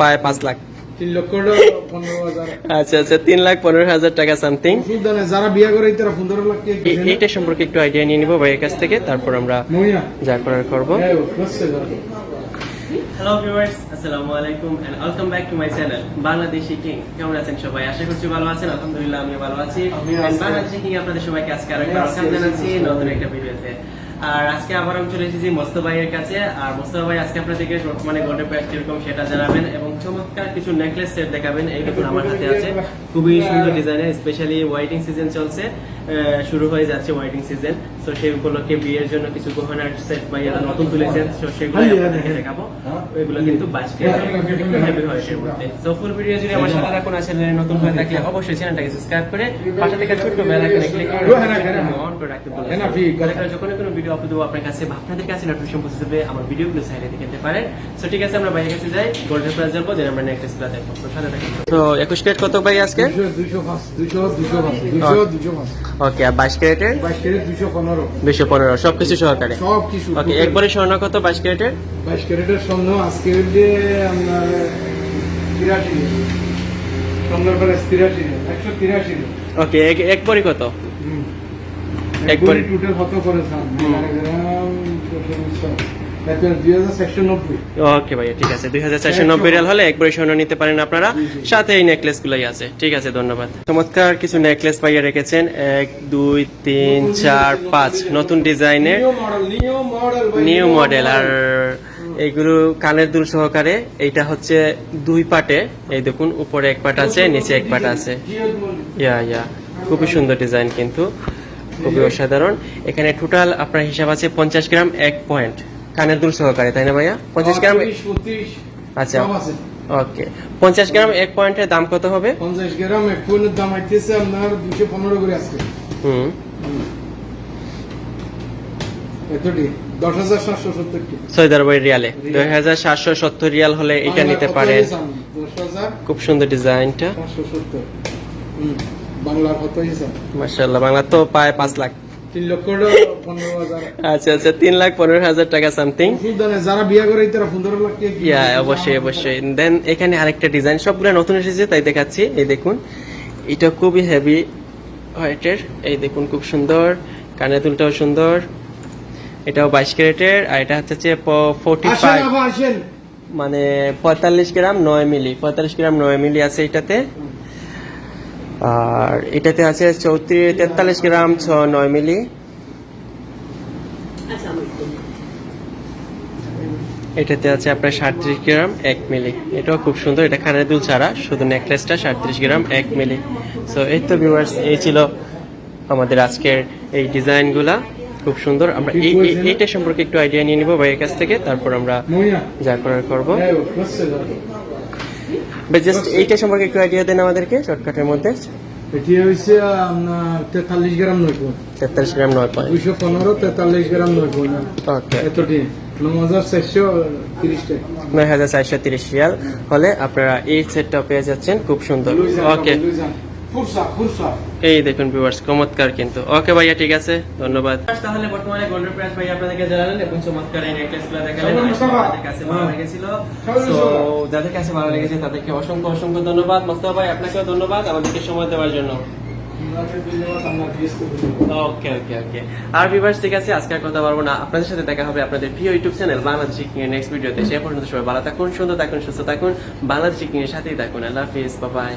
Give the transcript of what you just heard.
পায় পাঁচ লাখ। আচ্ছা আচ্ছা তিন লাখ পনেরো হাজার টাকা সামথিং। যারা বিয়ে করে তারা পনেরো লাখ এইটা সম্পর্কে একটু আইডিয়া নিয়ে নিবো ভাইয়ের কাছ থেকে তারপর আমরা যা করার করব। হ্যাঁ হ্যালো ভিউয়ার্স আসসালামু আলাইকুম and welcome back to my channel Bangladeshi king কেমন আছেন সবাই? আশা করছি ভালো আছেন আলহামদুলিল্লাহ আমি ভালো আছি। বাংলাদেশি কিং আপনাদের সবাইকে আজকে আরেকবার আমিও জানাচ্ছি নতুন একটা ভিডিওতে আর আজকে আবার আমি চলে এসেছি মোস্তফা ভাইয়ের কাছে। আর মোস্তফা ভাই, আজকে আপনাদেরকে মানে গোল্ডের প্রাইস কীরকম সেটা জানাবেন এবং চমৎকার কিছু নেকলেস সেট দেখাবেন। এই দেখুন আমার হাতে আছে। খুবই সুন্দর ডিজাইনের স্পেশালি ওয়াইটিং সিজন চলছে। শুরু হয়ে যাচ্ছে ওয়াইটিং সিজন তো সেই উপলক্ষে বিয়ের জন্য কিছু গহনার সেট ভাইয়ারা নতুন তুলেছেন। তো সেগুলো আপনাদেরকে দেখাবো। ওইগুলো কিন্তু বাজকে হেভি হয় এর মধ্যে। তো ফুল ভিডিও জুড়ে আমার সাথে রাখুন আর চ্যানেলে নতুন হয়ে থাকলে অবশ্যই চ্যানেলটাকে সাবস্ক্রাইব করে পাশে থেকে ছোট্ট বেল আইকনে ক্লিক করে অন করে রাখতে বলবেন হ্যাঁ যখন কোনো ভিডিও আপলোড দেবো আপনার কাছে বা আপনাদের কাছে নোটিফিকেশন পৌঁছে যাবে আমার ভিডিওগুলো সাইডে দেখতে পারেন। সো ঠিক আছে আমরা বাইরে কাছে যাই। গোল্ডেন প্লাস যাব দেন আমরা নেক্সট প্লাস দেখব। তো সাথে থাকুন। তো একুশ ক্যারেট কত ভাই আজকে? দুশো দুশো দুশো দুশো দুশো ওকে আর বাইশ ক্যারেটের বাইশ ক্যারেট দুশো পনেরো। দুশো পনেরো সবকিছু সহকারে? সব কিছু ওকে একবারে স্বর্ণ কত বাইশ ক্যারেটের বাইশ ক্যারেটের স্বর্ণ আজকে যে আপনার তিরাশি। স্বর্ণের পরে তিরাশি একশো তিরাশি। ওকে একবারই কত? একবারে- একবারে টোটাল কত করে স্যার ওকে ভাইয়া ঠিক আছে। দুই হাজার চারশো নব্বই রিয়াল হলে একবারে স্বর্ণ নিতে পারেন আপনারা। সাথে এই নেকলেস গুলাই আছে। ঠিক আছে ধন্যবাদ। চমৎকার কিছু নেকলেস পাইয়া রেখেছেন। এক দুই তিন চার পাঁচ। নতুন ডিজাইনের নিউ মডেল নিউ মডেল আর এইগুলো কানের দুল সহকারে। এইটা হচ্ছে দুই পাটে। এই দেখুন উপরে এক পাট আছে নিচে এক পাট আছে। ইয়া ইয়া। খুবই সুন্দর ডিজাইন কিন্তু। খুবই অসাধারণ। এখানে টোটাল আপনার হিসাব আছে পঞ্চাশ গ্রাম এক পয়েন্ট কানের দুল সহকারে তাই না ভাইয়া? পঞ্চাশ গ্রাম আচ্ছা। ওকে। পঞ্চাশ গ্রাম এক পয়েন্টের দাম কত হবে? পঞ্চাশ গ্রাম এক পয়েন্টের দাম আইতেছে আপনার দুশো পনেরো করে আজকে। হুম। এতটি? রিয়ালে। দুই হাজার সাতশো সত্তর রিয়াল হলে এটা নিতে হাজার খুব সুন্দর ডিজাইনটা। বাংলার কত বাংলা তো পায় পাঁচ লাখ। আচ্ছা আচ্ছা তিন লাখ পনেরো হাজার টাকা সামথিং ওষুধ দেয় না, যারা বিয়ে করে তারা পনেরো লাখ ইয়া অবশ্যই অবশ্যই। দেন এখানে আরেকটা ডিজাইন সবগুলো নতুন এসেছে তাই দেখাচ্ছি। এই দেখুন এটা খুবই হেভি হোয়াইটের এই দেখুন খুব সুন্দর। কানের দুলটাও সুন্দর। এটাও বাইশ ক্যারেটের আর এটা হচ্ছে ফোর্টি ফাইভ মানে পঁয়তাল্লিশ গ্রাম নয় মিলি পঁয়তাল্লিশ গ্রাম নয় মিলি আছে এটাতে। আর এটাতে আছে চৌত্রিশ, তেতাল্লিশ গ্রাম ছ, নয় মিলি। এটাতে আছে আপনার সাঁত্রিশ গ্রাম, এক মিলি। এটাও খুব সুন্দর, এটা খানের দুল ছাড়া, শুধু নেকলেসটা সাঁত্রিশ গ্রাম, এক মিলি। সো এই তো ভিউয়ার্স এই ছিল আমাদের আজকের এই ডিজাইনগুলা। খুব সুন্দর। আমরা এই এই- এইটা সম্পর্কে একটু আইডিয়া নিয়ে নিবো ভাইয়ের কাছ থেকে, তারপর আমরা যা করার করব। জাস্ট এইটা সম্পর্কে একটু আইডিয়া দেন আমাদেরকে শর্টকাটের মধ্যে। এটি হয়েছে আপনার তেতাল্লিশ গ্রাম নয় পয়েন্ট। তেতাল্লিশ গ্রাম নয় পয়েন্ট। দুইশো পনেরো তেতাল্লিশ গ্রাম নয় পয়েন্ট। এতটি। নয় হাজার চারশো তিরিশ রিয়াল। হলে আপনারা এই সেটটা পেয়ে যাচ্ছেন। খুব সুন্দর। ওকে এই দেখুন ভিউয়ার্স চমৎকার কিন্তু। ওকে ভাইয়া ঠিক আছে ধন্যবাদ। তাহলে বর্তমানে গোল্ডেন প্রাইস ভাই আপনাদেরকে জানালেন এবং চমৎকার এই নেকলেসগুলো দেখালেন। আপনাদের কাছে ভালো লেগেছিল। সবাই তো যাদের কাছে ভালো লেগেছে তাদেরকে অসংখ্য অসংখ্য ধন্যবাদ। মোস্তফা ভাই আপনাকেও ধন্যবাদ। আমাদেরকে সময় দেওয়ার জন্য। ওকে ওকে ওকে আর ভিভার্স ঠিক আছে আজকে আর কথা বলব না। আপনাদের সাথে দেখা হবে আপনাদের প্রিয় ইউটিউব চ্যানেল বাংলাদেশ কিং এর নেক্সট ভিডিওতে সে পর্যন্ত সবাই ভালো থাকুন সুন্দর থাকুন সুস্থ থাকুন। বাংলাদেশ কিং এর সাথেই থাকুন। আল্লাহ হাফিজ বাই